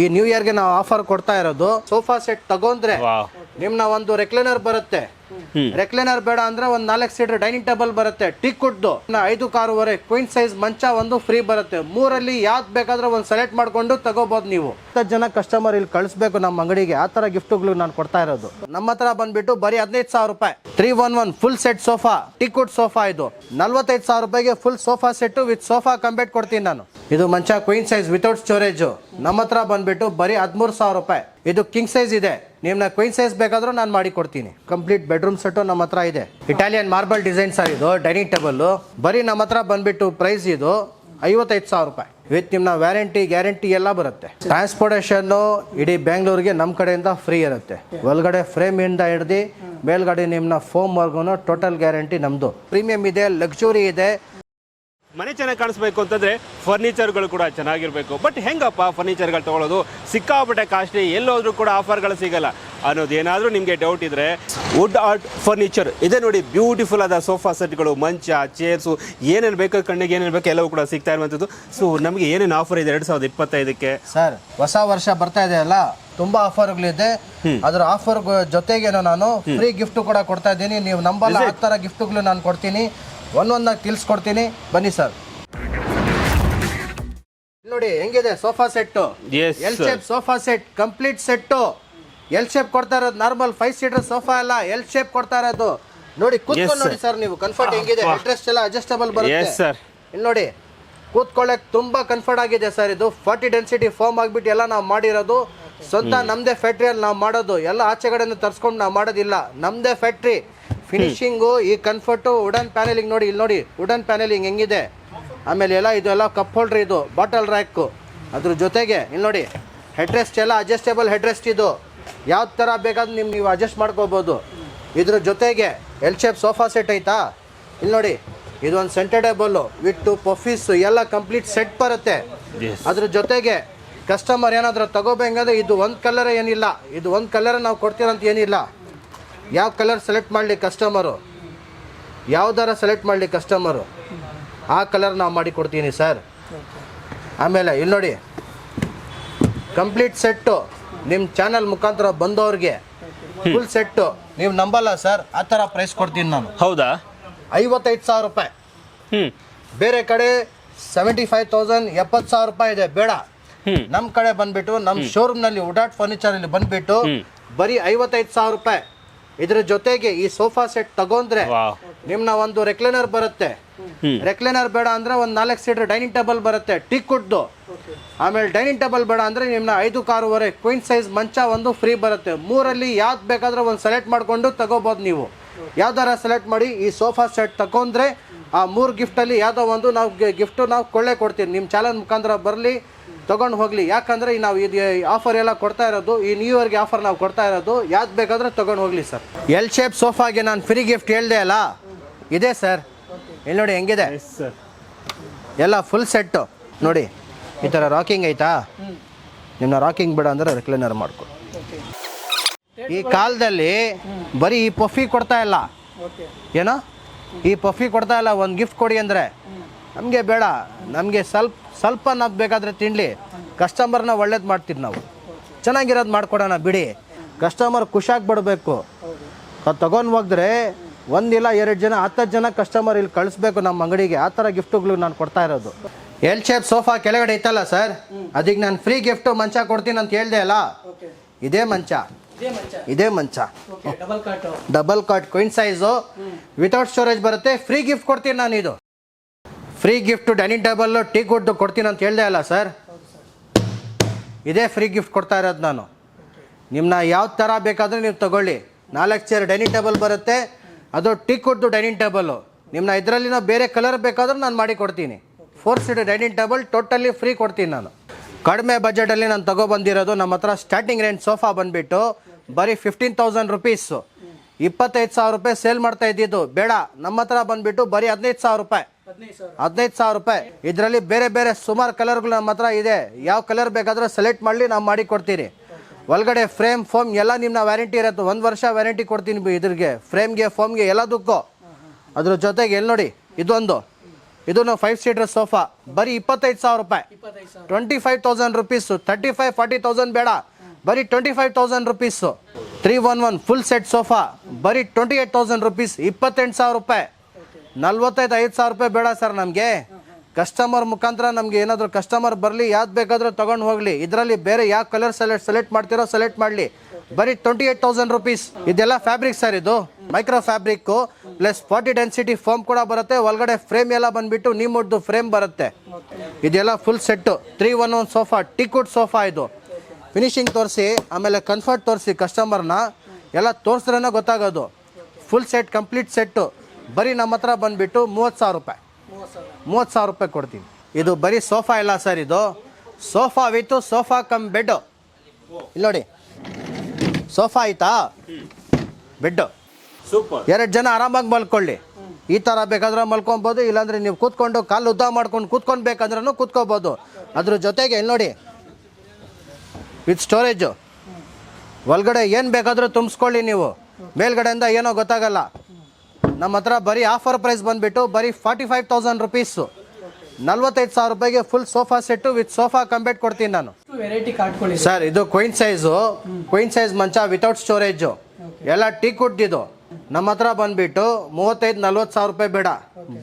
ಈ ನ್ಯೂ ಇಯರ್ಗೆ ನಾವು ಆಫರ್ ಕೊಡ್ತಾ ಇರೋದು. ಸೋಫಾ ಸೆಟ್ ತಗೊಂಡ್ರೆ ನಿಮ್ನ ಒಂದು ರೆಕ್ಲೈನರ್ ಬರುತ್ತೆ. ರೆಕ್ಲೈನರ್ ಬೇಡ ಅಂದ್ರೆ ಒಂದ್ ನಾಲ್ಕು ಸೀಟರ್ ಡೈನಿಂಗ್ ಟೇಬಲ್ ಬರುತ್ತೆ. ಟಿಕ್ ಕುಡ್ದು ಐದು ಕಾರುವರೆ ಕ್ವೀನ್ ಸೈಜ್ ಮಂಚ ಒಂದು ಫ್ರೀ ಬರುತ್ತೆ. ಮೂರಲ್ಲಿ ಯಾವ್ದು ಬೇಕಾದ್ರೆ ಒಂದು ಸೆಲೆಕ್ಟ್ ಮಾಡ್ಕೊಂಡು ತಗೋಬಹುದು ನೀವು. ಹತ್ತು ಜನ ಕಸ್ಟಮರ್ ಇಲ್ಲಿ ಕಳಿಸ್ಬೇಕು ನಮ್ಮ ಅಂಗಡಿಗೆ. ಆ ತರ ಗಿಫ್ಟ್ಗಳು ನಾನು ಕೊಡ್ತಾ ಇರೋದು. ನಮ್ಮ ಹತ್ರ ಬಂದ್ಬಿಟ್ಟು ಬರೀ ಹದಿನೈದು ಸಾವಿರ ರೂಪಾಯಿ. Three one one full set sofa teak wood sofa ಇದು. ನಲ್ವತ್ತೈದು ಸಾವಿರ ರೂಪಾಯಿಗೆ full sofa set with sofa cum bed ಕೊಡ್ತೀನಿ ನಾನು. ಇದು ಮಂಚ ಕ್ವೀನ್ ಸೈಜ್ ವಿತೌಟ್ ಸ್ಟೋರೇಜ್ ನಮ್ಮ ಹತ್ರ ಬಂದ್ಬಿಟ್ಟು ಬರೀ ಹದಿಮೂರು ಸಾವಿರ ರೂಪಾಯಿ. ಇದು ಕಿಂಗ್ ಸೈಜ್ ಇದೆ. ನಿಮ್ನ ಕ್ವೀನ್ ಸೈಜ್ ಬೇಕಾದ್ರೂ ನಾನು ಮಾಡಿ ಕೊಡ್ತೀನಿ. ಕಂಪ್ಲೀಟ್ ಬೆಡ್ರೂಮ್ ಸೆಟ್ ನಮ್ಮ ಹತ್ರ ಇದೆ. ಇಟಾಲಿಯನ್ ಮಾರ್ಬಲ್ ಡಿಸೈನ್ ಸರ್ ಇದು ಡೈನಿಂಗ್ ಟೇಬಲ್ ಬರೀ ನಮ್ಮ ಹತ್ರ ಬಂದ್ಬಿಟ್ಟು ಪ್ರೈಸ್ ಇದು ಐವತ್ತೈದು ಸಾವಿರ ರೂಪಾಯಿ. ವಿತ್ ನಿಮ್ಮ ವ್ಯಾರಂಟಿ ಗ್ಯಾರಂಟಿ ಎಲ್ಲ ಬರುತ್ತೆ. ಟ್ರಾನ್ಸ್ಪೋರ್ಟೇಷನ್ ಇಡೀ ಬೆಂಗಳೂರಿಗೆ ನಮ್ಮ ಕಡೆಯಿಂದ ಫ್ರೀ ಇರುತ್ತೆ. ಒಳಗಡೆ ಫ್ರೇಮ್ ಇಂದ ಹಿಡ್ದು ಮೇಲ್ಗಡೆ ನಿಮ್ಮನ್ನ ಫೋಮ್ ವರ್ಗು ಟೋಟಲ್ ಗ್ಯಾರಂಟಿ ನಮ್ಮದು ಪ್ರೀಮಿಯಂ ಇದೆ ಲಕ್ಸುರಿ ಇದೆ. ಮನೆ ಚೆನ್ನಾಗಿ ಕಾಣಿಸ್ಬೇಕು ಅಂತಂದ್ರೆ ಫರ್ನಿಚರ್ಗಳು ಕೂಡ ಚೆನ್ನಾಗಿರ್ಬೇಕು. ಬಟ್ ಹೆಂಗಪ್ಪ ಫರ್ನಿಚರ್ಗಳು ತಗೊಳ್ಳೋದು ಸಿಕ್ಕಾಪಟ್ಟೆ ಕಾಸ್ಟ್ಲಿ ಎಲ್ಲೋದ್ರೂ ಕೂಡ ಆಫರ್ಗಳು ಸಿಗಲ್ಲ. ಅನ್ನೋದು ಏನಾದರೂ ನಿಮಗೆ ಡೌಟ್ ಇದ್ರೆ ವುಡ್ ಆರ್ಟ್ ಫರ್ನಿಚರ್ ಇದೆ ನೋಡಿ ಬ್ಯೂಟಿಫುಲ್ ಆದ ಸೋಫಾ ಸೆಟ್ಗಳು ಮಂಚ ಚೇರ್ಸು ಏನೇನು ಬೇಕು ಕಣ್ಣಿಗೆ ಏನೇನು ಬೇಕು ಎಲ್ಲವೂ ಕೂಡ ಸಿಗ್ತಾ ಇರುವಂಥದ್ದು ಸೊ ನಮಗೆ ಏನೇನು ಆಫರ್ ಇದೆ ಎರಡು ಸಾವಿರದ ಇಪ್ಪತ್ತೈದಕ್ಕೆ? ಸರ್ ಹೊಸ ವರ್ಷ ಬರ್ತಾ ಇದೆ ಅಲ್ಲ? ತುಂಬಾ ಆಫರ್ಗಳಿದೆ ಅದರ ಆಫರ್ ಜೊತೆಗೆ ನಾನು ಫ್ರೀ ಗಿಫ್ಟ್ ಕೂಡ ಕೊಡ್ತಾ ಇದ್ದೀನಿ. ನೀವು ನಂಬಲ್ಲ ಆ ಥರ ಗಿಫ್ಟ್ಗಳು ನಾನು ಕೊಡ್ತೀನಿ. ಒಂದೊಂದಾಗಿ ತಿಳಿಸ್ಕೊಡ್ತೀನಿ. ಬನ್ನಿ ಸರ್. ನೋಡಿ ಹೆಂಗಿದೆ sofa set L shape sofa set complete set L shape ಕೊಡ್ತಾ ಇರೋದು ನಾರ್ಮಲ್ ಫೈವ್ ಸೀಟರ್ ಸೋಫಾ ಅಲ್ಲ ಎಲ್ ಶೇಪ್ ಕೊಡ್ತಾ ಇರೋದು. ನೋಡಿ ಕೂತ್ಕೊಂಡು ನೋಡಿ ಸರ್ ನೀವು. ಕನ್ಫರ್ಟ್ ಹೆಂಗಿದೆ? ಇಂಟ್ರೆಸ್ಟ್ ಎಲ್ಲ ಅಡ್ಜಸ್ಟಬಲ್ ಬರುತ್ತೆ. ಸರ್ ಇಲ್ಲಿ ನೋಡಿ ಕೂತ್ಕೊಳ್ಳಕ್ ತುಂಬಾ ಕನ್ಫರ್ಟ್ ಆಗಿದೆ ಸರ್ ಇದು. ಫಾರ್ಟಿ ಡೆನ್ಸಿಟಿ ಫಾರ್ಮ್ ಆಗಿಬಿಟ್ಟು ಎಲ್ಲ ನಾವು ಮಾಡಿರೋದು. ಸ್ವಂತ ನಮ್ದೇ ಫ್ಯಾಕ್ಟ್ರಿಯಲ್ಲಿ ನಾವು ಮಾಡೋದು. ಎಲ್ಲ ಆಚೆ ಕಡೆಯಿಂದ ತರ್ಸ್ಕೊಂಡು ನಾವು ಮಾಡೋದಿಲ್ಲ. ನಮ್ದೇ ಫ್ಯಾಕ್ಟ್ರಿ ಫಿನಿಶಿಂಗು ಈ ಕಂಫರ್ಟು ವುಡನ್ ಪ್ಯಾನೆಲಿಂಗ್ ನೋಡಿ ಇಲ್ಲಿ ನೋಡಿ ವುಡನ್ ಪ್ಯಾನೆಲಿಂಗ್ ಹೆಂಗಿದೆ? ಆಮೇಲೆ ಎಲ್ಲ ಇದು ಎಲ್ಲ ಕಪ್ ಹೋಲ್ಡ್ರ್ ಇದು ಬಾಟಲ್ ರ್ಯಾಕು ಅದ್ರ ಜೊತೆಗೆ ಇಲ್ಲಿ ನೋಡಿ ಹೆಡ್ರೆಸ್ಟ್ ಎಲ್ಲ ಅಡ್ಜಸ್ಟೇಬಲ್ ಹೆಡ್ರೆಸ್ಟ್ ಇದು. ಯಾವ ಥರ ಬೇಕಾದ್ರೂ ನಿಮ್ಗೆ ನೀವು ಅಡ್ಜಸ್ಟ್ ಮಾಡ್ಕೋಬೋದು. ಇದ್ರ ಜೊತೆಗೆ ಎಲ್ ಶೇಪ್ ಸೋಫಾ ಸೆಟ್ ಐತಾ ಇಲ್ಲಿ ನೋಡಿ ಇದೊಂದು ಸೆಂಟರ್ ಟೇಬಲ್ಲು ವಿತ್ ಪಫೀಸ್ ಎಲ್ಲ ಕಂಪ್ಲೀಟ್ ಸೆಟ್ ಬರುತ್ತೆ. ಅದ್ರ ಜೊತೆಗೆ ಕಸ್ಟಮರ್ ಏನಾದರೂ ತಗೋಬೇಕಂದ್ರೆ ಇದು ಒಂದು ಕಲರ್ ಏನಿಲ್ಲ. ಇದು ಒಂದು ಕಲರ್ ನಾವು ಕೊಡ್ತೀರಂತ ಏನಿಲ್ಲ. ಯಾವ ಕಲರ್ ಸೆಲೆಕ್ಟ್ ಮಾಡಲಿ ಕಸ್ಟಮರು? ಯಾವ್ದಾರ ಸೆಲೆಕ್ಟ್ ಮಾಡಲಿ ಕಸ್ಟಮರು? ಆ ಕಲರ್ ನಾವು ಮಾಡಿ ಕೊಡ್ತೀನಿ ಸರ್. ಆಮೇಲೆ ಇಲ್ಲಿ ನೋಡಿ. Complete set. ನಿಮ್ಮ ಚಾನಲ್ ಮುಖಾಂತರ ಬಂದವ್ರಿಗೆ ಫುಲ್ ಸೆಟ್ಟು. ನೀವು ನಂಬಲ್ಲ ಸರ್? ಆ ಥರ ಪ್ರೈಸ್ ಕೊಡ್ತೀನಿ ನಾನು. ಹೌದಾ? ಐವತ್ತೈದು ಸಾವಿರ ರೂಪಾಯಿ. ಹ್ಞೂ ಬೇರೆ ಕಡೆ ಸೆವೆಂಟಿ ಫೈವ್ ತೌಸಂಡ್ ಎಪ್ಪತ್ತು ಸಾವಿರ ರೂಪಾಯಿ ಇದೆ ಬೇಡ. ನಮ್ಮ ಕಡೆ ಬಂದ್ಬಿಟ್ಟು ನಮ್ಮ ಶೋರೂಮ್ನಲ್ಲಿ ಉಡಾಟ್ ಫರ್ನಿಚರ್ ಅಲ್ಲಿ ಬಂದ್ಬಿಟ್ಟು ಬರೀ ಐವತ್ತೈದು ಸಾವಿರ ರೂಪಾಯಿ. ಇದ್ರ ಜೊತೆಗೆ ಈ ಸೋಫಾ ಸೆಟ್ ತಗೊಂಡ್ರೆ ನಿಮ್ನ ಒಂದು ರೆಕ್ಲೈನರ್ ಬರುತ್ತೆ. ರೆಕ್ಲೈನರ್ ಬೇಡ ಅಂದ್ರೆ ಒಂದು ನಾಲ್ಕು ಸೀಟರ್ ಡೈನಿಂಗ್ ಟೇಬಲ್ ಬರುತ್ತೆ ಟಿಕ್ ಕುಡ್ದು. ಆಮೇಲೆ ಡೈನಿಂಗ್ ಟೇಬಲ್ ಬೇಡ ಅಂದ್ರೆ ನಿಮ್ನ ಐದು ಕಾರುವರೆ ಕ್ವೀನ್ ಸೈಜ್ ಮಂಚ ಒಂದು ಫ್ರೀ ಬರುತ್ತೆ. ಮೂರಲ್ಲಿ ಯಾವ್ದು ಬೇಕಾದ್ರೆ ಒಂದು ಸೆಲೆಕ್ಟ್ ಮಾಡ್ಕೊಂಡು ತಗೋಬಹುದು ನೀವು. ಯಾವ್ದಾರ ಸೆಲೆಕ್ಟ್ ಮಾಡಿ ಈ ಸೋಫಾ ಸೆಟ್ ತಗೊಂಡ್ರೆ ಆ ಮೂರು ಗಿಫ್ಟಲ್ಲಿ ಯಾವುದೋ ಒಂದು ನಾವು ಗಿಫ್ಟ್ ನಾವು ಕೊಳ್ಳೆ ಕೊಡ್ತೀವಿ. ನಿಮ್ಮ ಚಾನಲ್ ಮುಖಾಂತರ ಬರಲಿ. ತಗೊಂಡು ಹೋಗಲಿ. ಯಾಕಂದರೆ ಈ ನಾವು ಇದು ಆಫರ್ ಎಲ್ಲ ಕೊಡ್ತಾ ಇರೋದು ಈ ನ್ಯೂ ಇಯರ್ಗೆ ಆಫರ್ ನಾವು ಕೊಡ್ತಾ ಇರೋದು ಯಾವ್ದು ಬೇಕಾದ್ರೆ ತೊಗೊಂಡು ಹೋಗ್ಲಿ ಸರ್. ಎಲ್ ಶೇಪ್ ಸೋಫಾಗೆ ನಾನು ಫ್ರೀ ಗಿಫ್ಟ್ ಹೇಳ್ದೆ ಅಲ್ಲ? ಇದೆ ಸರ್. ಇಲ್ಲಿ ನೋಡಿ ಹೆಂಗಿದೆ? ಎಸ್ ಸರ್ ಎಲ್ಲ ಫುಲ್ ಸೆಟ್ಟು ನೋಡಿ ಈ ಥರ ರಾಕಿಂಗ್ ಐತಾ? ನಿಮ್ಮನ್ನ ರಾಕಿಂಗ್ ಬೇಡ ಅಂದರೆ ರೆಕ್ಲೈನರ್ ಮಾಡ್ಕೊ. ಈ ಕಾಲದಲ್ಲಿ ಬರೀ ಈ ಪಫಿ ಕೊಡ್ತಾ ಇಲ್ಲ. ಏನೋ? ಈ ಪಫಿ ಕೊಡ್ತಾ ಇಲ್ಲ ಒಂದು ಗಿಫ್ಟ್ ಕೊಡಿ ಅಂದರೆ. ನಮಗೆ ಬೇಡ. ನಮಗೆ ಸ್ವಲ್ಪ ಸ್ವಲ್ಪ ನಾವು ಬೇಕಾದರೆ ತಿನ್ನಲಿ ಕಸ್ಟಮರ್ನ ಒಳ್ಳೇದು ಮಾಡ್ತೀವಿ ನಾವು. ಚೆನ್ನಾಗಿರೋದು ಮಾಡಿಕೊಡೋಣ ಬಿಡಿ. ಕಸ್ಟಮರ್ ಖುಷಿಯಾಗಿ ಬಿಡಬೇಕು ತಗೊಂಡು ಹೋದ್ರೆ ಒಂದಿಲ್ಲ ಎರಡು ಜನ ಹತ್ತತ್ತು ಜನ ಕಸ್ಟಮರ್ ಇಲ್ಲಿ ಕಳಿಸ್ಬೇಕು ನಮ್ಮ ಅಂಗಡಿಗೆ. ಆ ಥರ ಗಿಫ್ಟ್ಗಳು ನಾನು ಕೊಡ್ತಾ ಇರೋದು. ಎಲ್ ಶೇಪ್ ಸೋಫಾ ಕೆಳಗಡೆ ಇತ್ತಲ್ಲ ಸರ್? ಅದಕ್ಕೆ ನಾನು ಫ್ರೀ ಗಿಫ್ಟ್ ಮಂಚ ಕೊಡ್ತೀನಿ ಅಂತ ಹೇಳ್ದೆ ಅಲ್ಲ? ಇದೇ ಮಂಚ. ಇದೇ ಮಂಚ. Double cot queen size without storage ಬರುತ್ತೆ. ಫ್ರೀ ಗಿಫ್ಟ್ ಕೊಡ್ತೀನಿ ನಾನು ಇದು. Free gift dining table teakwood ಕೊಡ್ತೀನಿ ಅಂತ ಹೇಳ್ದೆ ಅಲ್ಲ ಸರ್ ಇದೇ ಫ್ರೀ ಗಿಫ್ಟ್ ಕೊಡ್ತಾ ಇರೋದು ನಾನು. ನಿಮ್ಮನ್ನ ಯಾವ ಥರ ಬೇಕಾದರೂ ನೀವು ತಗೊಳ್ಳಿ. ನಾಲ್ಕು ಚೇರ್ ಡೈನಿಂಗ್ ಟೇಬಲ್ ಬರುತ್ತೆ. ಅದು ಟೀ ಕುಡ್ದು ಡೈನಿಂಗ್ ಟೇಬಲ್ಲು ನಿಮ್ಮನ್ನ ಇದರಲ್ಲಿ ನಾವು ಬೇರೆ ಕಲರ್ ಬೇಕಾದರೂ ನಾನು ಮಾಡಿ ಕೊಡ್ತೀನಿ. Four seat dining table totally free ಕೊಡ್ತೀನಿ ನಾನು. ಕಡಿಮೆ ಬಜೆಟಲ್ಲಿ ನಾನು ತಗೊಬಂದಿರೋದು ನಮ್ಮ ಹತ್ರ ಸ್ಟಾರ್ಟಿಂಗ್ ರೇಂಜ್ ಸೋಫಾ ಬಂದುಬಿಟ್ಟು ಬರೀ ಫಿಫ್ಟೀನ್ ತೌಸಂಡ್ ರುಪೀಸು ಇಪ್ಪತ್ತೈದು ಸಾವಿರ ರೂಪಾಯಿ ಸೇಲ್ ಮಾಡ್ತಾ ಇದ್ದಿದ್ದು. ಬೇಡ ನಮ್ಮ ಹತ್ರ ಬಂದ್ಬಿಟ್ಟು ಬರೀ ಹದಿನೈದು ಸಾವಿರ ರೂಪಾಯಿ. ಹದಿನೈದು ಸಾವಿರ. ರೂಪಾಯಿ. ಇದರಲ್ಲಿ ಬೇರೆ ಬೇರೆ ಸುಮಾರು ಕಲರ್ಗಳು ನಮ್ಮ ಹತ್ರ ಇದೆ. ಯಾವ ಕಲರ್ ಬೇಕಾದರೂ ಸೆಲೆಕ್ಟ್ ಮಾಡಲಿ ನಾವು ಮಾಡಿ ಕೊಡ್ತೀರಿ. ಒಳಗಡೆ ಫ್ರೇಮ್ ಫೋಮ್ ಎಲ್ಲ ನಿಮ್ಮ ವ್ಯಾರಂಟಿ ಇರುತ್ತೆ. ಒಂದು ವರ್ಷ ವ್ಯಾರಂಟಿ ಕೊಡ್ತೀನಿ ಇದ್ರಿಗೆ. ಫ್ರೇಮ್ಗೆ ಫೋಮ್ಗೆ ಎಲ್ಲದಕ್ಕೂ. ಅದ್ರ ಜೊತೆಗೆ ಎಲ್ಲಿ ನೋಡಿ ಇದೊಂದು. ಇದನ್ನು ಫೈವ್ ಸೀಟರ್ ಸೋಫಾ ಬರೀ ಇಪ್ಪತ್ತೈದು ಸಾವಿರ ರೂಪಾಯಿ. Twenty five thousand rupees thirty five forty thousand ಬೇಡ. ಬರೀ twenty five thousand rupees three one one full set sofa ಬರೀ ಟ್ವೆಂಟಿ ಏಟ್ ತೌಸಂಡ್ ರುಪೀಸ್ ಇಪ್ಪತ್ತೆಂಟು ಸಾವಿರ ರೂಪಾಯಿ. ನಲ್ವತ್ತೈದು, ಐದು ಸಾವಿರ ರೂಪಾಯಿ ಬೇಡ ಸರ್ ನಮಗೆ. ಕಸ್ಟಮರ್ ಮುಖಾಂತರ ನಮಗೆ ಏನಾದರೂ ಕಸ್ಟಮರ್ ಬರಲಿ, ಯಾವ್ದು ಬೇಕಾದರೂ ತೊಗೊಂಡು ಹೋಗಲಿ. ಇದರಲ್ಲಿ ಬೇರೆ ಯಾವ ಕಲರ್ ಸೆಲೆಕ್ಟ್ ಸೆಲೆಕ್ಟ್ ಮಾಡ್ತೀರೋ ಸೆಲೆಕ್ಟ್ ಮಾಡಲಿ. ಬರೀ ಟ್ವೆಂಟಿ ಏಟ್ ತೌಸಂಡ್ ರುಪೀಸ್ ಇದೆಲ್ಲ ಫ್ಯಾಬ್ರಿಕ್ ಸರ್ ಇದು. Micro fabric plus forty density foam ಕೂಡ ಬರುತ್ತೆ. ಒಳಗಡೆ ಫ್ರೇಮ್ ಎಲ್ಲ ಬಂದುಬಿಟ್ಟು ನಿಮ್ಮದು ಫ್ರೇಮ್ ಬರುತ್ತೆ. ಇದೆಲ್ಲ full set three one one sofa teakwood sofa ಇದು. ಫಿನಿಶಿಂಗ್ ತೋರಿಸಿ ಆಮೇಲೆ ಕನ್ಫರ್ಟ್ ತೋರಿಸಿ ಕಸ್ಟಮರ್ನ ಎಲ್ಲ ತೋರಿಸ್ದ್ರೇ ಗೊತ್ತಾಗೋದು. ಫುಲ್ ಸೆಟ್ ಕಂಪ್ಲೀಟ್ ಸೆಟ್ಟು ಬರೀ ನಮ್ಮ ಹತ್ರ ಬಂದುಬಿಟ್ಟು ಮೂವತ್ತು ಸಾವಿರ ರೂಪಾಯಿ. ಮೂವತ್ತು ಸಾವಿರ ರೂಪಾಯಿ ಕೊಡ್ತೀನಿ. ಇದು ಬರೀ ಸೋಫಾ ಇಲ್ಲ ಸರ್ ಇದು. Sofa with sofa come bed ಇಲ್ಲಿ ನೋಡಿ. ಸೋಫಾ ಆಯ್ತಾ? ಬೆಡ್ಡು ಸೂಪರ್ ಎರಡು ಜನ ಆರಾಮಾಗಿ ಮಲ್ಕೊಳ್ಳಿ. ಈ ಥರ ಬೇಕಾದ್ರೆ ಮಲ್ಕೊಬೋದು ಇಲ್ಲಾಂದರೆ ನೀವು ಕೂತ್ಕೊಂಡು ಕಾಲು ಉದ್ದ ಮಾಡ್ಕೊಂಡು ಕೂತ್ಕೊಂಡು ಬೇಕಂದ್ರೂ ಕೂತ್ಕೋಬೋದು. ಅದ್ರ ಜೊತೆಗೆ ಇಲ್ಲಿ ನೋಡಿ. With storage. ಒಳಗಡೆ ಏನು ಬೇಕಾದರೂ ತುಂಬಿಸ್ಕೊಳ್ಳಿ ನೀವು. ಮೇಲ್ಗಡೆಯಿಂದ ಏನೋ ಗೊತ್ತಾಗಲ್ಲ. ನಮ್ಮ ಹತ್ರ ಬರೀ ಆಫರ್ ಪ್ರೈಸ್ ಬಂದುಬಿಟ್ಟು ಬರೀ ಫಾರ್ಟಿ ಫೈವ್ ತೌಸಂಡ್ ರುಪೀಸು ನಲ್ವತ್ತೈದು ಸಾವಿರ ರೂಪಾಯಿಗೆ full sofa set with sofa cum bed ಕೊಡ್ತೀನಿ ನಾನು. ಸರ್ ಇದು ಕ್ವೈನ್ ಸೈಜು ಕ್ವೈನ್ ಸೈಜ್ ಮಂಚ ವಿತೌಟ್ ಸ್ಟೋರೇಜು ಎಲ್ಲ ಟೀ ಕುಡ್ದಿದ್ದು. ನಮ್ಮ ಹತ್ರ ಬಂದ್ಬಿಟ್ಟು ಮೂವತ್ತೈದು ನಲ್ವತ್ತು ಸಾವಿರ ರೂಪಾಯಿ ಬೇಡ.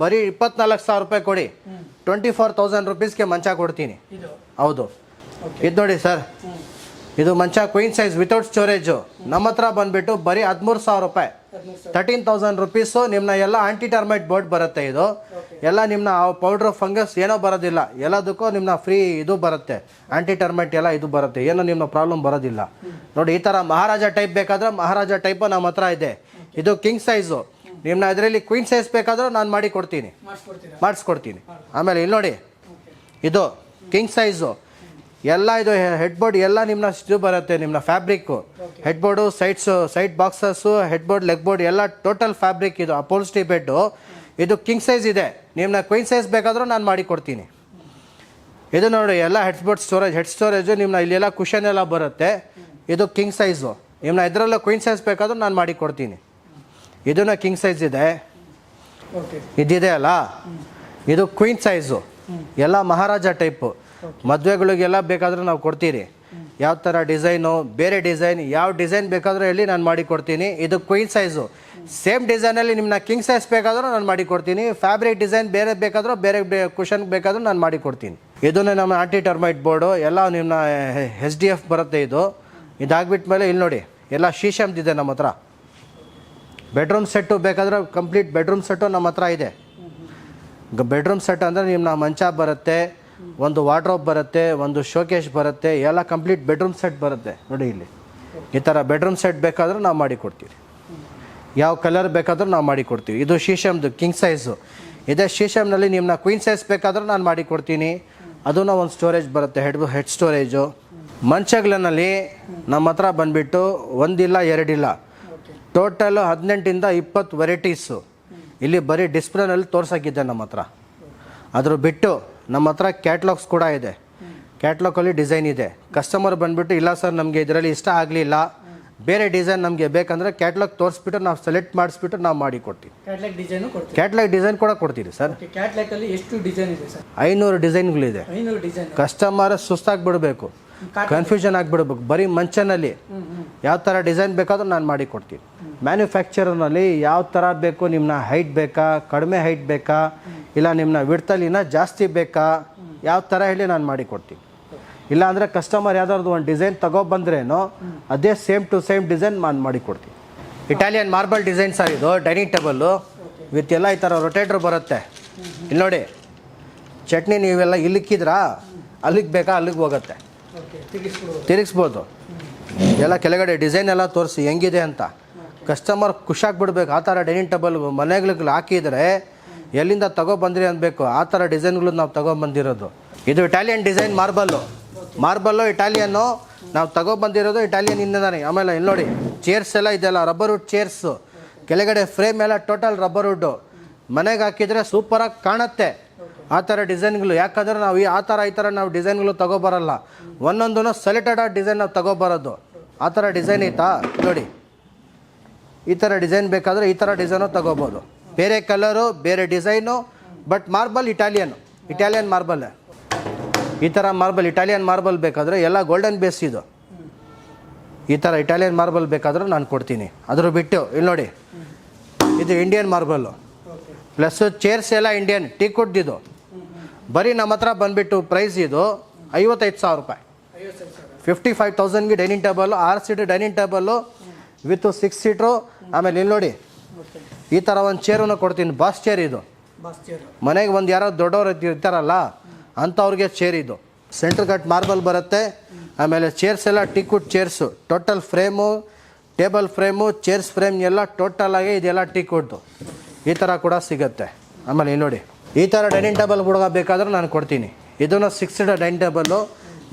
ಬರೀ ಇಪ್ಪತ್ನಾಲ್ಕು ಸಾವಿರ ರೂಪಾಯಿ ಕೊಡಿ. ಟ್ವೆಂಟಿ ಫೋರ್ ತೌಸಂಡ್ ರುಪೀಸ್ಗೆ ಮಂಚ ಕೊಡ್ತೀನಿ. ಹೌದು. ಇದು ನೋಡಿ ಸರ್. ಇದು ಮಂಚ ಕ್ವೀನ್ ಸೈಜ್ ವಿತೌಟ್ ಸ್ಟೋರೇಜು ನಮ್ಮ ಹತ್ರ ಬಂದ್ಬಿಟ್ಟು ಬರೀ ಹದಿಮೂರು ಸಾವಿರ ರೂಪಾಯಿ. ತರ್ಟೀನ್ ತೌಸಂಡ್ ರುಪೀಸು ನಿಮ್ಮನ್ನ ಎಲ್ಲ ಆಂಟಿ ಟರ್ಮೈಟ್ ಬೋರ್ಡ್ ಬರುತ್ತೆ ಇದು. ಎಲ್ಲ ನಿಮ್ಮನ್ನ ಪೌಡ್ರ್ ಫಂಗಸ್ ಏನೋ ಬರೋದಿಲ್ಲ. ಎಲ್ಲದಕ್ಕೂ ನಿಮ್ಮನ್ನ ಫ್ರೀ ಇದು ಬರುತ್ತೆ. ಆಂಟಿ ಟರ್ಮೈಟ್ ಎಲ್ಲ ಇದು ಬರುತ್ತೆ. ಏನೋ ನಿಮ್ಮ ಪ್ರಾಬ್ಲಮ್ ಬರೋದಿಲ್ಲ. ನೋಡಿ ಈ ಥರ ಮಹಾರಾಜ ಟೈಪ್ ಬೇಕಾದ್ರೆ ಮಹಾರಾಜ ಟೈಪು ನಮ್ಮ ಹತ್ರ ಇದೆ. ಇದು ಕಿಂಗ್ ಸೈಜು ನಿಮ್ಮನ್ನ ಅದರಲ್ಲಿ ಕ್ವೀನ್ ಸೈಜ್ ಬೇಕಾದರೂ ನಾನು ಮಾಡಿ ಕೊಡ್ತೀನಿ ಮಾಡಿಸ್ಕೊಡ್ತೀನಿ. ಆಮೇಲೆ ಇಲ್ಲಿ ನೋಡಿ. ಇದು ಕಿಂಗ್ ಸೈಜು ಎಲ್ಲ ಇದು ಹೆಡ್ ಬೋರ್ಡ್ ಎಲ್ಲ ನಿಮ್ಮನ್ನ ಇದು ಬರುತ್ತೆ ನಿಮ್ಮನ್ನ fabric head board sides side boxes head board leg board ಎಲ್ಲ ಟೋಟಲ್ ಫ್ಯಾಬ್ರಿಕ್ ಇದು ಅಪೋಲ್ಸ್ಟಿ ಬೆಡ್ಡು ಇದು ಕಿಂಗ್ ಸೈಜ್ ಇದೆ. ನಿಮ್ಮನ್ನ ಕ್ವೀನ್ ಸೈಜ್ ಬೇಕಾದರೂ ನಾನು ಮಾಡಿ ಕೊಡ್ತೀನಿ. ಇದು ನೋಡಿ ಎಲ್ಲ head board storage head storage ನಿಮ್ಮ ಇಲ್ಲೆಲ್ಲ ಕುಷನ್ ಎಲ್ಲ ಬರುತ್ತೆ. ಇದು ಕಿಂಗ್ ಸೈಜು ನಿಮ್ಮನ್ನ ಇದರಲ್ಲ ಕ್ವೀನ್ ಸೈಜ್ ಬೇಕಾದರೂ ನಾನು ಮಾಡಿ ಕೊಡ್ತೀನಿ. ಇದನ್ನ ಕಿಂಗ್ ಸೈಜ್ ಇದೆ. ಇದಿದೆ ಅಲ್ಲ? ಇದು ಕ್ವೀನ್ ಸೈಜು ಎಲ್ಲ ಮಹಾರಾಜ ಟೈಪು ಮದುವೆಗಳಿಗೆಲ್ಲ ಬೇಕಾದರೆ ನಾವು ಕೊಡ್ತೀರಿ. ಯಾವ ಥರ ಡಿಸೈನು, ಬೇರೆ ಡಿಸೈನ್, ಯಾವ ಡಿಸೈನ್ ಬೇಕಾದರೂ ಹೇಳಿ ನಾನು ಮಾಡಿ ಕೊಡ್ತೀನಿ. ಇದು ಕ್ವೀನ್ ಸೈಜು ಸೇಮ್ ಡಿಸೈನಲ್ಲಿ ನಿಮ್ಮನ್ನ ಕಿಂಗ್ ಸೈಜ್ ಬೇಕಾದರೂ ನಾನು ಮಾಡಿ ಕೊಡ್ತೀನಿ. ಫ್ಯಾಬ್ರಿಕ್ ಡಿಸೈನ್ ಬೇರೆ ಬೇಕಾದರೂ, ಬೇರೆ ಬೇ ಬೇಕಾದರೂ ನಾನು ಮಾಡಿ ಕೊಡ್ತೀನಿ. ಇದನ್ನೇ ನಮ್ಮ ಆಂಟಿ ಟರ್ಮೈಟ್ ಬೋರ್ಡು ಎಲ್ಲ ನಿಮ್ಮ ಎಚ್ ಡಿ ಎಫ್ ಬರುತ್ತೆ ಇದು. ಇದಾಗ್ಬಿಟ್ಮೇಲೆ ಇಲ್ಲಿ ನೋಡಿ, ಎಲ್ಲ ಶೀಶಮ್ದಿದೆ ನಮ್ಮ ಹತ್ರ. ಬೆಡ್ರೂಮ್ ಸೆಟ್ಟು ಬೇಕಾದರೂ ಕಂಪ್ಲೀಟ್ ಬೆಡ್ರೂಮ್ ಸೆಟ್ಟು ನಮ್ಮ ಹತ್ರ ಇದೆ. ಬೆಡ್ರೂಮ್ ಸೆಟ್ ಅಂದರೆ ನಿಮ್ಮ ಮಂಚ ಬರುತ್ತೆ. ಒಂದು ವಾರ್ಡ್ರೋಬ್ ಬರುತ್ತೆ, ಒಂದು ಶೋಕೇಶ್ ಬರುತ್ತೆ, ಎಲ್ಲ ಕಂಪ್ಲೀಟ್ ಬೆಡ್ರೂಮ್ ಸೆಟ್ ಬರುತ್ತೆ. ನೋಡಿ ಇಲ್ಲಿ. ಈ ಥರ ಬೆಡ್ರೂಮ್ ಸೆಟ್ ಬೇಕಾದರೂ ನಾವು ಮಾಡಿ ಕೊಡ್ತೀವಿ ಯಾವ ಕಲರ್ ಬೇಕಾದರೂ ನಾವು ಮಾಡಿ ಕೊಡ್ತೀವಿ ಇದು ಶೀಶಮ್ದು ಕಿಂಗ್ ಸೈಜು ಇದೇ ಶೀಶಮ್ನಲ್ಲಿ ನಿಮ್ಮನ್ನ ಕ್ವೀನ್ ಸೈಜ್ ಬೇಕಾದರೂ ನಾನು ಮಾಡಿ ಕೊಡ್ತೀನಿ ಅದೂ ಒಂದು ಸ್ಟೋರೇಜ್ ಬರುತ್ತೆ ಹೆಡ್ ಹೆಡ್ ಸ್ಟೋರೇಜು ಮಂಚಗ್ಲನಲ್ಲಿ ನಮ್ಮ ಹತ್ರ ಬಂದುಬಿಟ್ಟು ಒಂದಿಲ್ಲ, ಎರಡಿಲ್ಲ. ಟೋಟಲ್ ಹದಿನೆಂಟಿಂದ ಇಪ್ಪತ್ತು ವೆರೈಟೀಸು ಇಲ್ಲಿ ಬರೀ ಡಿಸ್ಪ್ಲೇನಲ್ಲಿ ತೋರ್ಸೋಕ್ಕಿದ್ದೆ ನಮ್ಮ ಹತ್ರ. ಅದ್ರ ಬಿಟ್ಟು ನಮ್ಮ ಹತ್ರ ಕ್ಯಾಟ್ಲಾಗ್ಸ್ ಕೂಡ ಇದೆ. ಕ್ಯಾಟ್ಲಾಗಲ್ಲಿ ಡಿಸೈನ್ ಇದೆ. ಕಸ್ಟಮರ್ ಬಂದುಬಿಟ್ಟು ಇಲ್ಲ ಸರ್ ನಮಗೆ ಇದರಲ್ಲಿ ಇಷ್ಟ ಆಗಲಿಲ್ಲ. ಬೇರೆ ಡಿಸೈನ್ ನಮಗೆ ಬೇಕಂದರೆ ಕ್ಯಾಟ್ಲಾಗ್ ತೋರಿಸ್ಬಿಟ್ಟು ನಾವು ಸೆಲೆಕ್ಟ್ ಮಾಡಿಸ್ಬಿಟ್ಟು ನಾವು ಮಾಡಿ ಕೊಡ್ತೀವಿ. ಕ್ಯಾಟ್ಲಾಗ್ ಡಿಸೈನು ಕೊಡ್ತೀರಾ? ಕ್ಯಾಟ್ಲಾಗ್ ಡಿಸೈನ್ ಕೂಡ ಕೊಡ್ತೀವಿ ಸರ್. ಕ್ಯಾಟ್ಲಾಗಲ್ಲಿ ಕ್ಯಾಟ್ಲಾಗ್ ಅಲ್ಲಿ ಎಷ್ಟು ಡಿಸೈನ್ ಇದೆ ಸರ್? ಐನೂರು ಡಿಸೈನ್ಗಳಿದೆ ಐನೂರು ಡಿಸೈನ್ ಕಸ್ಟಮರ್ ಸುಸ್ತಾಗ್ಬಿಡ್ಬೇಕು ಕನ್ಫ್ಯೂಷನ್ ಆಗಿಬಿಡ್ಬೇಕು. ಬರೀ ಮಂಚನಲ್ಲಿ ಯಾವ ಥರ ಡಿಸೈನ್ ಬೇಕಾದ್ರೂ ನಾನು ಮಾಡಿ ಕೊಡ್ತೀನಿ ಮ್ಯಾನುಫ್ಯಾಕ್ಚರ್ನಲ್ಲಿ ಯಾವ ಥರ ಬೇಕು ನಿಮ್ಮನ್ನ ಹೈಟ್ ಬೇಕಾ ಕಡಿಮೆ ಹೈಟ್ ಬೇಕಾ ಇಲ್ಲ ನಿಮ್ಮನ್ನ ವಿಡ್ತಲ್ಲಿನ ಜಾಸ್ತಿ ಬೇಕಾ ಯಾವ ಥರ ಹೇಳಿ ನಾನು ಮಾಡಿ ಕೊಡ್ತೀನಿ ಇಲ್ಲ ಅಂದರೆ ಕಸ್ಟಮರ್ ಯಾವ್ದಾದ್ರು ಒಂದು ಡಿಸೈನ್ ತಗೊಬಂದ್ರೇನೋ ಅದೇ ಸೇಮ್ ಟು ಸೇಮ್ ಡಿಸೈನ್ ನಾನು ಮಾಡಿ ಕೊಡ್ತೀನಿ ಇಟಾಲಿಯನ್ ಮಾರ್ಬಲ್ ಡಿಸೈನ್ ಸರ್ ಇದು ಡೈನಿಂಗ್ ಟೇಬಲ್ಲು ವಿತ್ ಎಲ್ಲ ಈ ಥರ ರೊಟೇಟ್ರ್ ಬರುತ್ತೆ. ಇಲ್ಲಿ ನೋಡಿ ಚಟ್ನಿ ನೀವೆಲ್ಲ ಇಲ್ಲಿಕ್ಕಿದ್ರಾ ಅಲ್ಲಿಗೆ ಬೇಕಾ ಅಲ್ಲಿಗೆ ಹೋಗುತ್ತೆ. ತಿರುಗಿಸ್ಬೋದು. ಎಲ್ಲ ಕೆಳಗಡೆ ಡಿಸೈನ್ ಎಲ್ಲ ತೋರಿಸಿ ಹೆಂಗಿದೆ ಅಂತ. ಕಸ್ಟಮರ್ ಖುಷಿಯಾಗ್ಬಿಡ್ಬೇಕು. ಆ ಥರ ಡೈನಿಂಗ್ ಟೇಬಲ್ ಮನೆಗಳಿಗೆ ಹಾಕಿದರೆ ಎಲ್ಲಿಂದ ತೊಗೊಬಂದ್ರಿ ಅನ್ಬೇಕು. ಆ ಥರ ಡಿಸೈನ್ಗಳು ನಾವು ತಗೊಬಂದಿರೋದು. ಇದು Italian design marble marble Italian ನಾವು ತಗೊಬಂದಿರೋದು ಇಟಾಲಿಯನ್ ಇಂದಾನೆ ಆಮೇಲೆ ಇಲ್ಲಿ ನೋಡಿ ಚೇರ್ಸ್ ಎಲ್ಲ ಇದೆಲ್ಲ ರಬ್ಬರ್ ವುಡ್ ಚೇರ್ಸು ಕೆಳಗಡೆ ಫ್ರೇಮ್ ಎಲ್ಲ ಟೋಟಲ್ ರಬ್ಬರ್ ವುಡ್ಡು ಮನೆಗೆ ಹಾಕಿದರೆ ಸೂಪರಾಗಿ ಕಾಣುತ್ತೆ. ಆ ಥರ ಡಿಸೈನ್ಗಳು. ಯಾಕಂದರೆ ನಾವು ಈ ಆ ಥರ ಈ ಥರ ನಾವು ಡಿಸೈನ್ಗಳು ತಗೋಬರಲ್ಲ. ಒಂದೊಂದನ್ನು ಸೆಲೆಕ್ಟೆಡ್ ಆ ಡಿಸೈನ್ ನಾವು ತಗೋಬರೋದು. ಆ ಥರ ಡಿಸೈನ್ ಐತಾ? ನೋಡಿ. ಈ ಥರ ಡಿಸೈನ್ ಬೇಕಾದರೆ ಈ ಥರ ಡಿಸೈನು ತಗೋಬೋದು. ಬೇರೆ ಕಲರು, ಬೇರೆ design, but marble Italian. Italian marble. ಈ ಥರ ಮಾರ್ಬಲ್, ಇಟಾಲಿಯನ್ ಮಾರ್ಬಲ್ ಬೇಕಾದರೆ ಎಲ್ಲ ಗೋಲ್ಡನ್ ಬೇಸ್ ಇದು. ಈ ಥರ ಇಟಾಲಿಯನ್ ಮಾರ್ಬಲ್ ಬೇಕಾದರೂ ನಾನು ಕೊಡ್ತೀನಿ. ಅದ್ರ ಬಿಟ್ಟು, ಇಲ್ಲಿ ನೋಡಿ. ಇದು ಇಂಡಿಯನ್ ಮಾರ್ಬಲ್ಲು ಪ್ಲಸ್ ಚೇರ್ಸ್ ಎಲ್ಲ ಇಂಡಿಯನ್ ಟೀ ಇದು. ಬರೀ ನಮ್ಮ ಹತ್ರ ಬಂದುಬಿಟ್ಟು ಪ್ರೈಸ್ ಇದು ಐವತ್ತೈದು ಸಾವಿರ ರೂಪಾಯಿ. ಫಿಫ್ಟಿ ಫೈವ್ ತೌಸಂಡ್ಗೆ ಡೈನಿಂಗ್ ಟೇಬಲ್ಲು ಆರು seat dining table with six seater ಆಮೇಲೆ ಇಲ್ಲಿ ನೋಡಿ. ಈ ಥರ ಒಂದು ಚೇರನ್ನು ಕೊಡ್ತೀನಿ. ಬಾಸ್ ಚೇರ್ ಇದು. ಮನೆಗೆ ಒಂದು ಯಾರೋ ದೊಡ್ಡವ್ರು ಇರ್ತಾರಲ್ಲ ಅಂಥವ್ರಿಗೆ ಚೇರ್ ಇದು. ಸೆಂಟ್ರ್ ಕಟ್ ಮಾರ್ಬಲ್ ಬರುತ್ತೆ. ಆಮೇಲೆ ಚೇರ್ಸ್ ಎಲ್ಲ teakwood chairs total frame table frame chairs frame ಎಲ್ಲ ಟೋಟಲ್ ಆಗಿ ಇದೆಲ್ಲ ಟಿಕ್ವುಡ್ದು ಈ ಥರ ಕೂಡ ಸಿಗುತ್ತೆ. ಆಮೇಲೆ ಇಲ್ಲಿ ನೋಡಿ ಈ ಥರ ಡೈನಿಂಗ್ ಟೇಬಲ್ ಹುಡುಗ ಬೇಕಾದರೂ ನಾನು ಕೊಡ್ತೀನಿ. ಇದನ್ನು ಸಿಕ್ಸ್ಡ್ ಡೈನಿಂಗ್ ಟೇಬಲ್ಲು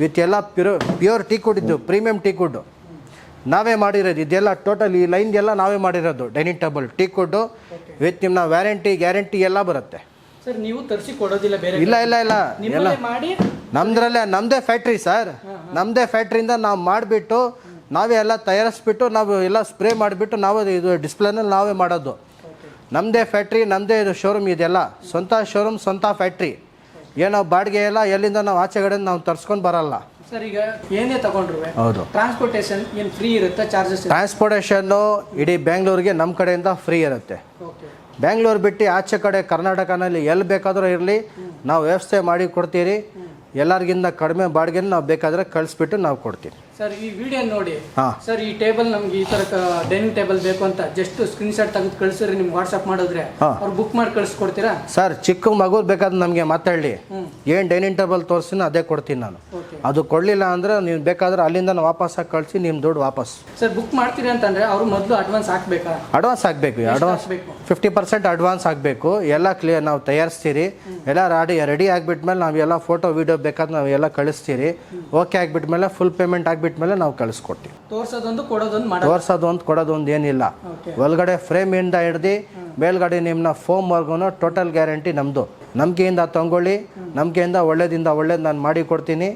ವಿತ್ ಎಲ್ಲ ಪ್ಯೂರ್ ಪ್ಯೂರ್ ಟೀಕುಡ್ ಇದ್ದು ಪ್ರೀಮಿಯಂ ಟೀಕುಡ್ಡು ನಾವೇ ಮಾಡಿರೋದು ಇದೆಲ್ಲ ಟೋಟಲ್ ಈ ಲೈನ್ ಎಲ್ಲ ನಾವೇ ಮಾಡಿರೋದು ಡೈನಿಂಗ್ ಟೇಬಲ್ ಟೀ ಕುಡ್ಡು ವಿತ್ ನಿಮ್ಮ ವ್ಯಾರಂಟಿ ಗ್ಯಾರಂಟಿ ಎಲ್ಲ ಬರುತ್ತೆ. ಸರ್ ನೀವು ತರಿಸಿ ಕೊಡೋದಿಲ್ಲ ಬೇರೆ ಇಲ್ಲ ಇಲ್ಲ ಇಲ್ಲ. ಎಲ್ಲ ನಮ್ದ್ರಲ್ಲೇ ನಮ್ಮದೇ ಫ್ಯಾಕ್ಟ್ರಿ ಸರ್ ನಮ್ಮದೇ ಫ್ಯಾಕ್ಟ್ರಿಯಿಂದ ನಾವು ಮಾಡಿಬಿಟ್ಟು ನಾವೇ ಎಲ್ಲ ತಯಾರಿಸ್ಬಿಟ್ಟು ನಾವು ಎಲ್ಲ ಸ್ಪ್ರೇ ಮಾಡಿಬಿಟ್ಟು ನಾವು ಇದು ಡಿಸ್ಪ್ಲೇನಲ್ಲಿ ನಾವೇ ಮಾಡೋದು. ನಮ್ಮದೇ ಫ್ಯಾಕ್ಟ್ರಿ ನಮ್ಮದೇ ಇದು ಶೋರೂಮ್ ಇದೆಲ್ಲ ಸ್ವಂತ ಶೋರೂಮ್ ಸ್ವಂತ ಫ್ಯಾಕ್ಟ್ರಿ. ಏನೋ ಬಾಡಿಗೆ ಎಲ್ಲ ಎಲ್ಲಿಂದ ನಾವು ಆಚೆಗಡೆ ನಾವು ತರ್ಸ್ಕೊಂಡು ಬರಲ್ಲ. ಸರ್ ಈಗ ಏನೇ ತಗೊಂಡ್ರು ಹೌದು. ಟ್ರಾನ್ಸ್ಪೋರ್ಟೇಷನ್ ಏನು ಫ್ರೀ ಇರುತ್ತಾ ಚಾರ್ಜಸ್ ಟ್ರಾನ್ಸ್ಪೋರ್ಟೇಷನ್ನು ಇಡೀ ಬೆಂಗಳೂರಿಗೆ ನಮ್ಮ ಕಡೆಯಿಂದ ಫ್ರೀ ಇರುತ್ತೆ. ಬೆಂಗಳೂರು ಬಿಟ್ಟು ಆಚೆ ಕಡೆ ಕರ್ನಾಟಕನಲ್ಲಿ ಎಲ್ಲಿ ಬೇಕಾದರೂ ಇರಲಿ ನಾವು ವ್ಯವಸ್ಥೆ ಮಾಡಿ ಕೊಡ್ತೀರಿ. ಎಲ್ಲರಿಗಿಂತ ಕಡಿಮೆ ಬಾಡಿಗೆನ ನಾವು ಬೇಕಾದರೆ ಕಳಿಸ್ಬಿಟ್ಟು ನಾವು ಕೊಡ್ತೀವಿ. ಸರ್ ಈ ವಿಡಿಯೋ ನೋಡಿ. ಹಾಂ. ಸರ್ ಈ ಟೇಬಲ್ ನಮ್ಗೆ ಈ ತರ ಡೈನಿಂಗ್ ಟೇಬಲ್ ಬೇಕು ಅಂತ ಜಸ್ಟ್ ಸ್ಕ್ರೀನ್ ಶಾಟ್ ತೆಗೆದು ಕಳಿಸಿದ್ರೆ ನಿಮ್ಗೆ ವಾಟ್ಸ್ಆಪ್ ಮಾಡಿದ್ರೆ. ಹಾ. ಅವ್ರು ಬುಕ್ ಮಾಡಿ ಕಳಿಸ್ಕೊಡ್ತೀರಾ? ಸರ್ ಚಿಕ್ಕ ಮಗು ಬೇಕಾದ್ರೆ ನಮಗೆ ಮಾತಾಡಲಿ. ಏನು ಡೈನಿಂಗ್ ಟೇಬಲ್ ತೋರಿಸ್ತೀನಿ ಅದೇ ಕೊಡ್ತೀನಿ ನಾನು. ಅದು ಕೊಡಲಿಲ್ಲ ಅಂದರೆ ನೀವು ಬೇಕಾದ್ರೆ ಅಲ್ಲಿಂದ ನಾವು ವಾಪಸ್ಸಾಗಿ ಕಳಿಸಿ ನಿಮ್ಮ ದುಡ್ಡು ವಾಪಸ್. ಸರ್ ಬುಕ್ ಮಾಡ್ತೀರಿ ಅಂತಂದ್ರೆ ಅವರು ಮೊದಲು ಅಡ್ವಾನ್ಸ್ ಹಾಕ್ಬೇಕಾ? ಅಡ್ವಾನ್ಸ್ ಆಗಬೇಕು ಅಡ್ವಾನ್ಸ್ ಹಾಕ್ಬೇಕು? ಫಿಫ್ಟಿ ಪರ್ಸೆಂಟ್ ಅಡ್ವಾನ್ಸ್ ಆಗಬೇಕು ಎಲ್ಲ ಕ್ಲಿಯರ್ ನಾವು ತಯಾರಿಸ್ತೀರಿ. ಎಲ್ಲ ರೆಡಿ ರೆಡಿ ಆಗಿಬಿಟ್ಮೇಲೆ ನಾವು ಎಲ್ಲ ಫೋಟೋ ವೀಡಿಯೋ ಬೇಕಾದ್ರೆ ನಾವು ಎಲ್ಲ ಕಳಿಸ್ತೀರಿ. ಓಕೆ ಆಗಿಬಿಟ್ಮೇಲೆ ಫುಲ್ ಪೇಮೆಂಟ್ ಆಗಿಬಿಟ್ಮೇಲೆ ನಾವು ಕಳಿಸ್ಕೊಡ್ತೀವಿ. ತೋರ್ಸೋದೊಂದು ಕೊಡೋದೊಂದು ಮಾಡೋದು ಕೊಡೋದೊಂದು ಒಂದು ಕೊಡೋದು ಒಂದು ಏನಿಲ್ಲ ಒಳಗಡೆ ಫ್ರೇಮಿಂದ ಹಿಡ್ದು ಮೇಲ್ಗಡೆ ನಿಮ್ಮನ್ನ ಫೋಮ್ವರೆಗೂ ಟೋಟಲ್ ಗ್ಯಾರಂಟಿ ನಮ್ಮದು ನಂಬಿಕೆಯಿಂದ ತಗೊಳ್ಳಿ. ನಂಬಿಕೆಯಿಂದ ಒಳ್ಳೇದಿಂದ ಒಳ್ಳೇದು ನಾನು ಮಾಡಿ ಕೊಡ್ತೀನಿ.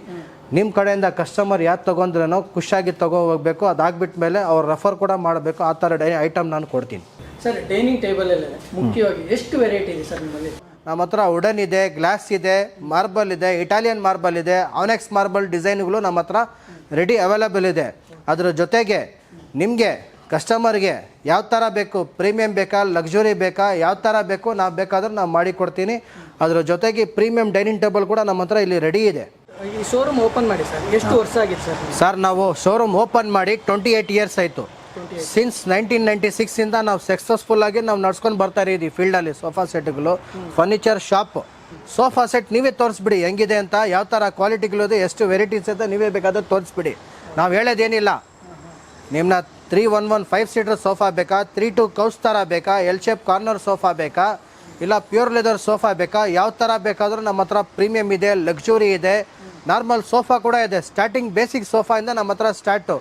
ನಿಮ್ಮ ಕಡೆಯಿಂದ ಕಸ್ಟಮರ್ ಯಾವ್ದು ತೊಗೊಂಡ್ರೇನೋ ಖುಷಿಯಾಗಿ ತಗೋ ಹೋಗ್ಬೇಕು ಅದಾಗ್ಬಿಟ್ಟ ಮೇಲೆ ಅವ್ರು ರೆಫರ್ ಕೂಡ ಮಾಡಬೇಕು ಆ ಥರ ಡೈ ಐಟಮ್ ನಾನು ಕೊಡ್ತೀನಿ. ಸರ್ ಡೈನಿಂಗ್ ಟೇಬಲ್ ಅಲ್ಲೇ ಮುಖ್ಯವಾಗಿ ಎಷ್ಟು ವೆರೈಟಿ ಇದೆ ಸರ್ ನಿಮ್ಮಲ್ಲಿ? ನಮ್ಮ ಹತ್ರ ವುಡನ್ ಇದೆ ಗ್ಲಾಸ್ ಇದೆ ಮಾರ್ಬಲ್ ಇದೆ ಇಟಾಲಿಯನ್ ಮಾರ್ಬಲ್ ಇದೆ ಆನೆಕ್ಸ್ ಮಾರ್ಬಲ್ ಡಿಸೈನ್ಗಳು ನಮ್ಮ ಹತ್ರ ರೆಡಿ ಅವೈಲಬಲ್ ಇದೆ. ಅದರ ಜೊತೆಗೆ ನಿಮಗೆ ಕಸ್ಟಮರ್ಗೆ ಯಾವ ಥರ ಬೇಕು ಪ್ರೀಮಿಯಂ ಬೇಕಾ ಲಕ್ಸುರಿ ಬೇಕಾ ಯಾವ ಥರ ಬೇಕು ನಾವು ಬೇಕಾದರೂ ನಾವು ಮಾಡಿ ಕೊಡ್ತೀನಿ. ಅದ್ರ ಜೊತೆಗೆ ಪ್ರೀಮಿಯಂ ಡೈನಿಂಗ್ ಟೇಬಲ್ ಕೂಡ ನಮ್ಮ ಹತ್ರ ಇಲ್ಲಿ ರೆಡಿ ಇದೆ. ಈ ಶೋರೂಮ್ ಓಪನ್ ಮಾಡಿ ಸರ್. ಎಷ್ಟು ವರ್ಷ ಆಗಿತ್ತು ಸರ್ ಸರ್ ನಾವು ಶೋರೂಮ್ ಓಪನ್ ಮಾಡಿ ಟ್ವೆಂಟಿ ಏಯ್ಟ್ ಇಯರ್ಸ್ ಆಯಿತು. ಸಿನ್ಸ್ ನೈನ್ಟೀನ್ ನೈಂಟಿ ಸಿಕ್ಸಿಂದ ನಾವು ಸಕ್ಸಸ್ಫುಲ್ ಆಗಿ ನಾವು ನಡ್ಸ್ಕೊಂಡು ಬರ್ತಾ ಇದ್ದೀವಿ ಫೀಲ್ಡಲ್ಲಿ ಸೋಫಾ ಸೆಟ್ಗಳು ಫರ್ನಿಚರ್ ಶಾಪ್ ಸೋಫಾ ಸೆಟ್ ನೀವೇ ತೋರಿಸ್ಬಿಡಿ ಹೆಂಗಿದೆ ಅಂತ ಯಾವ ಥರ ಕ್ವಾಲಿಟಿಗಳಿದೆ ಎಷ್ಟು ವೆರೈಟೀಸ್ ಅಂತ ನೀವೇ ಬೇಕಾದ್ರೆ ತೋರಿಸ್ಬಿಡಿ. ನಾವು ಹೇಳೋದೇನಿಲ್ಲ. ನಿಮ್ಮನ್ನ three one one five seater sofa ಬೇಕಾ ತ್ರೀ ಟು ಕೌಸ್ ಥರ ಬೇಕಾ ಎಲ್ ಶೇಪ್ ಕಾರ್ನರ್ ಸೋಫಾ ಬೇಕಾ ಇಲ್ಲ ಪ್ಯೂರ್ ಲೆದರ್ ಸೋಫಾ ಬೇಕಾ ಯಾವ ಥರ ಬೇಕಾದರೂ ನಮ್ಮ ಹತ್ರ ಪ್ರೀಮಿಯಂ ಇದೆ ಲಕ್ಸುರಿ ಇದೆ. ನಾರ್ಮಲ್ ಸೋಫಾ ಕೂಡ ಇದೆ. ಸ್ಟಾರ್ಟಿಂಗ್ ಬೇಸಿಕ್ ಸೋಫಾಯಿಂದ ನಮ್ಮ ಹತ್ರ ಸ್ಟಾರ್ಟು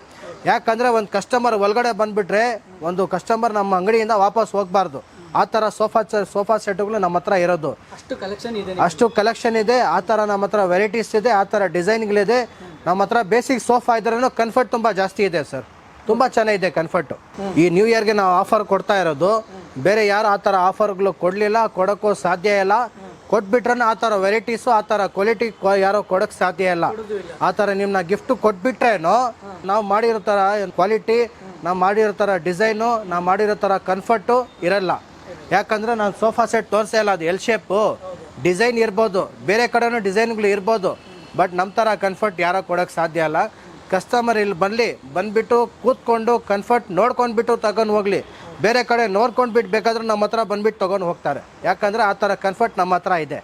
ಯಾಕಂದರೆ ಒಂದು ಕಸ್ಟಮರ್ ಒಳಗಡೆ ಬಂದುಬಿಟ್ರೆ ಒಂದು ಕಸ್ಟಮರ್ ನಮ್ಮ ಅಂಗಡಿಯಿಂದ ವಾಪಸ್ ಹೋಗಬಾರ್ದು. ಆ ಥರ ಸೋಫಾ ಸೋಫಾ ಸೆಟ್ಗಳು ನಮ್ಮ ಹತ್ರ ಇರೋದು. ಅಷ್ಟು ಕಲೆಕ್ಷನ್ ಇದೆ ಅಷ್ಟು ಕಲೆಕ್ಷನ್ ಇದೆ. ಆ ಥರ ನಮ್ಮ ಹತ್ರ ವೆರೈಟೀಸ್ ಇದೆ. ಆ ಥರ ಡಿಸೈನ್ಗಳಿದೆ ನಮ್ಮ ಹತ್ರ ಬೇಸಿಕ್ ಸೋಫಾ ಇದ್ರೂ ಕಂಫರ್ಟ್ ತುಂಬ ಜಾಸ್ತಿ ಇದೆ ಸರ್ ತುಂಬ ಚೆನ್ನಾಗಿದೆ ಕಂಫರ್ಟು ಈ ನ್ಯೂ ಇಯರ್ಗೆ ನಾವು ಆಫರ್ ಕೊಡ್ತಾ ಇರೋದು. ಬೇರೆ ಯಾರು ಆ ಥರ ಆಫರ್ಗಳು ಕೊಡಲಿಲ್ಲ ಕೊಡೋಕ್ಕೂ ಸಾಧ್ಯ ಇಲ್ಲ. ಕೊಟ್ಬಿಟ್ರೆ ಆ ಥರ ವೆರೈಟೀಸು, ಆ ಥರ ಕ್ವಾಲಿಟಿ ಯಾರೋ ಕೊಡೋಕ್ಕೆ ಸಾಧ್ಯ ಇಲ್ಲ. ಆ ಥರ ನಿಮ್ಮನ್ನ ಗಿಫ್ಟ್ ಕೊಟ್ಬಿಟ್ರೇನು, ನಾವು ಮಾಡಿರೋ ಥರ ಕ್ವಾಲಿಟಿ ನಾವು ಮಾಡಿರೋ ಥರ ಡಿಸೈನು ನಾವು ಮಾಡಿರೋ ಥರ ಕನ್ಫರ್ಟು ಇರಲ್ಲ. ಯಾಕಂದರೆ ನಾನು ಸೋಫಾ ಸೆಟ್ ತೋರಿಸೇ ಇಲ್ಲ, ಅದು ಎಲ್ ಶೇಪು ಡಿಸೈನ್ ಇರ್ಬೋದು, ಬೇರೆ ಕಡೆನೂ ಡಿಸೈನ್ಗಳು ಇರ್ಬೋದು ಬಟ್ ನಮ್ಮ ಥರ ಕನ್ಫರ್ಟ್ ಯಾರೋ ಕೊಡೋಕ್ಕೆ ಸಾಧ್ಯ ಇಲ್ಲ. ಕಸ್ಟಮರ್ ಇಲ್ಲಿ ಬರಲಿ ಬಂದುಬಿಟ್ಟು ಕೂತ್ಕೊಂಡು ಕನ್ಫರ್ಟ್ ನೋಡ್ಕೊಂಡ್ಬಿಟ್ಟು ತಗೊಂಡು ಹೋಗಲಿ. ಬೇರೆ ಕಡೆ ನೋಡ್ಕೊಂಡ್ಬಿಟ್ಟು ಬೇಕಾದ್ರೆ ನಮ್ಮ ಹತ್ರ ಬಂದ್ಬಿಟ್ಟು ತೊಗೊಂಡು ಹೋಗ್ತಾರೆ. ಯಾಕಂದರೆ ಆ ಥರ ಕನ್ಫರ್ಟ್ ನಮ್ಮ ಹತ್ರ ಇದೆ.